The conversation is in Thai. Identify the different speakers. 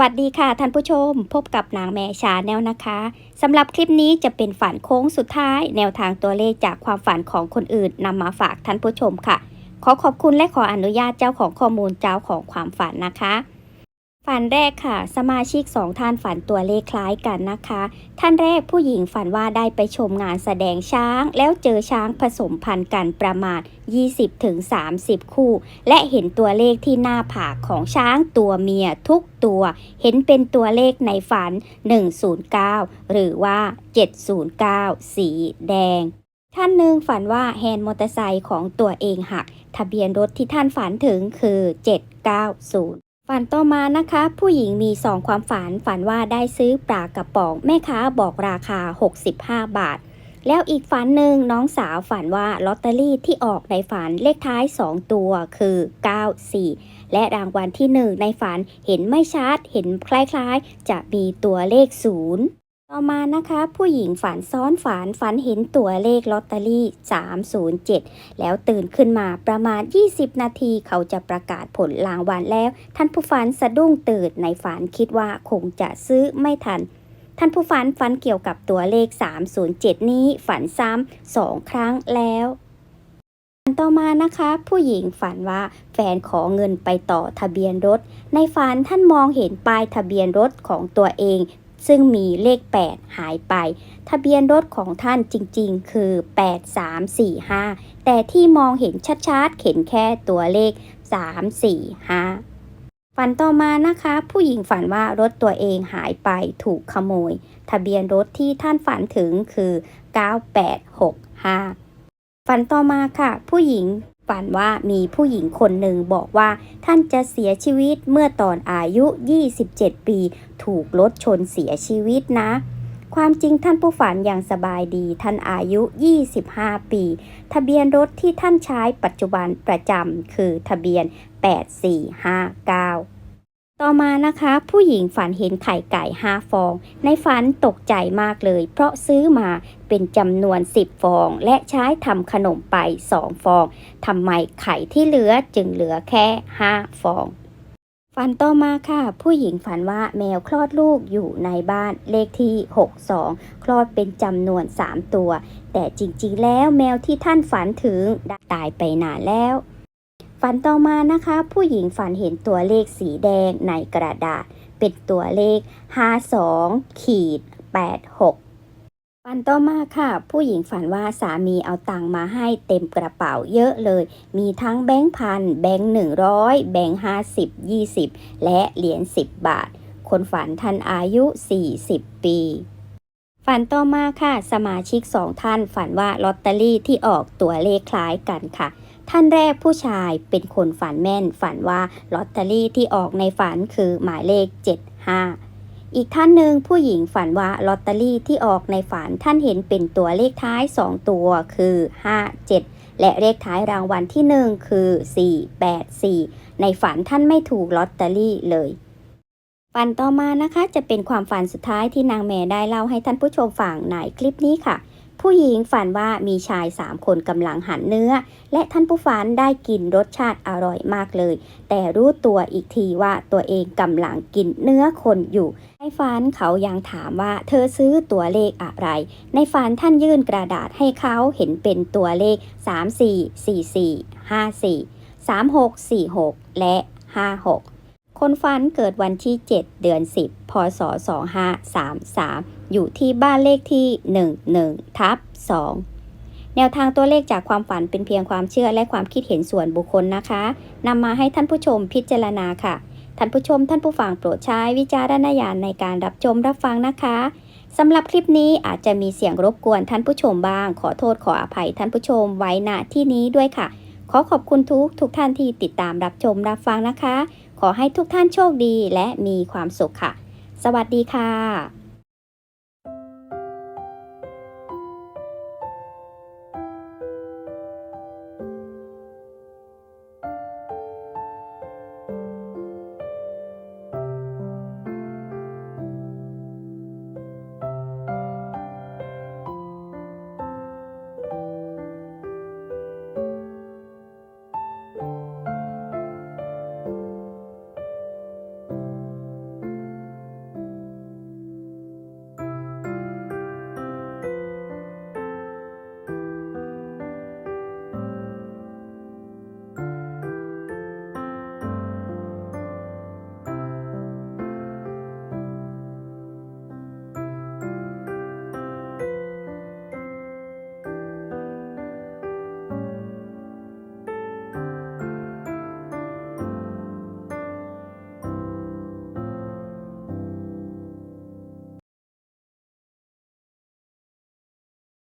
Speaker 1: วัสดีค่ะท่านผู้ชม พบกับนางแม่ชาแนลนะคะสำหรับคลิปนี้จะเป็นฝันโค้งสุดท้าย แนวทางตัวเลขจากความฝันของคนอื่นนำมาฝากท่านผู้ชมค่ะ ขอขอบคุณและขออนุญาตเจ้าของข้อมูลเจ้าของความฝันนะคะ ฝันแรกค่ะ สมาชิกสองท่านฝันตัวเลขคล้ายกันนะคะ ท่านแรกผู้หญิงฝันว่าได้ไปชมงานแสดงช้าง แล้วเจอช้างผสมพันธุ์กันประมาณ 20-30 คู่ และเห็นตัวเลขที่หน้าผากของช้างตัวเมียทุกตัว เห็นเป็นตัวเลขในฝัน 109 หรือว่า 709 สีแดงท่านหนึ่งฝันว่าแฮนด์มอเตอร์ไซค์ของตัวเองหัก ทะเบียนรถที่ท่านฝันถึงคือ 790 ฝันต่อมานะคะ ผู้หญิงมีสองความฝันฝันว่าได้ซื้อปลากระป๋องแม่ค้าบอกราคา 65 บาท แล้วอีกฝันหนึ่งน้องสาวฝันว่าลอตเตอรี่ที่ออกในฝันเลขท้าย 2 ตัวคือ 94 และรางวัลที่ 1 ในฝันเห็นไม่ชัดเห็นคล้ายๆ จะมีตัวเลข 0 ต่อมานะคะ ผู้หญิงฝันซ้อนฝันฝันเห็นตัวเลขลอตเตอรี่ 307 แล้วตื่นขึ้นมาประมาณ 20 นาทีเขาจะประกาศผลรางวัลแล้ว ท่านผู้ฝันสะดุ้งตื่นในฝันคิดว่าคงจะซื้อไม่ทัน ท่านผู้ฝันฝันเกี่ยวกับตัวเลข 307 นี้ฝันซ้ำสองครั้งแล้วต่อมานะคะ ผู้หญิงฝันว่าแฟนขอเงินไปต่อทะเบียนรถ ในฝันท่านมองเห็นป้ายทะเบียนรถของตัวเอง ซึ่งมีเลข 8 หายไป ทะเบียนรถของท่านจริงๆ คือ 8345 แต่ที่มองเห็นชัดๆ เห็นแค่ตัวเลข 345 ฝันต่อมานะคะ ผู้หญิงฝันว่ารถตัวเองหายไปถูกขโมย ทะเบียนรถที่ท่านฝันถึงคือ 9865 ฝันต่อมาค่ะ ผู้หญิง ฝันว่ามีผู้หญิงคนหนึ่งบอกว่าท่านจะเสียชีวิตเมื่อตอนอายุ 27 ปี ถูกรถชนเสียชีวิตนะ ความจริงท่านผู้ฝันอย่างสบายดีท่านอายุ 25 ปี ทะเบียนรถที่ท่านใช้ปัจจุบันประจำคือทะเบียน 8459 ต่อมานะคะ ผู้หญิงฝันเห็นไข่ไก่5ฟอง ในฝันตกใจมากเลย เพราะซื้อมาเป็นจำนวน 10 ฟอง และใช้ทำขนมไป 2 ฟองทำไมไข่ที่เหลือจึงเหลือแค่ 5 ฟองฝันต่อมาค่ะ ผู้หญิงฝันว่าแมวคลอดลูกอยู่ในบ้านเลขที่ 62 คลอดเป็นจำนวน 3 ตัว แต่จริงๆแล้วแมวที่ท่านฝันถึงได้ตายไปนานแล้ว ฝันต่อมานะคะ ผู้หญิงฝันเห็นตัวเลขสีแดงในกระดาษ เป็นตัวเลข 52ขีด86ฝันต่อมาค่ะ ผู้หญิงฝันว่าสามีเอาตังมาให้เต็มกระเป๋าเยอะเลย มีทั้งแบงค์พันแบงค์หนึ่งร้อยแบงค์ห้าสิบยี่สิบและเหรียญสิบบาท คนฝันท่านอายุ40ปี ฝันต่อมาค่ะ สมาชิกสองท่านฝันว่าลอตเตอรี่ที่ออกตัวเลขคล้ายกันค่ะ ท่านแรกผู้ชายเป็นคนฝันแม่น ฝันว่าลอตเตอรี่ที่ออกในฝันคือหมายเลข 75 อีกท่านหนึ่งผู้หญิงฝันว่าลอตเตอรี่ที่ออกในฝันท่านเห็นเป็นตัวเลขท้าย 2 ตัวคือ 57 และเลขท้ายรางวัลที่ 1 คือ 484 ในฝันท่านไม่ถูกลอตเตอรี่เลยฝันต่อมานะคะจะเป็นความฝันสุดท้ายที่นางแม่ได้เล่าให้ท่านผู้ชมฟังในคลิปนี้ค่ะ ผู้หญิงฝันว่ามีชาย3คนกำลังหั่นเนื้อ และท่านผู้ฝันได้กินรสชาติอร่อยมากเลย แต่รู้ตัวอีกทีว่าตัวเองกำลังกินเนื้อคนอยู่ ในฝันเขายังถามว่าเธอซื้อตัวเลขอะไร ในฝันท่านยื่นกระดาษให้เขาเห็นเป็นตัวเลข 3 4 4 4 5 4 3 6 4 6 และ 56 คนฝันเกิดวันที่ 7 เดือน 10 พศ 2533 อยู่ที่บ้านเลขที่ 11ทับ2แนวทางตัวเลขจากความฝันเป็นเพียงความเชื่อและความคิดเห็นส่วนบุคคลนะคะนำมาให้ท่านผู้ชมพิจารณาค่ะ ท่านผู้ชมท่านผู้ฟังโปรดใช้วิจารณญาณในการรับชมรับฟังนะคะสำหรับคลิปนี้อาจจะมีเสียงรบกวนท่านผู้ชมบ้าง ขอโทษขออภัยท่านผู้ชมไว้ณที่นี้ด้วยค่ะ ขอขอบคุณทุกทุกท่านที่ติดตามรับชมรับฟังนะคะ ขอให้ทุกท่านโชคดีและมีความสุขค่ะ สวัสดีค่ะ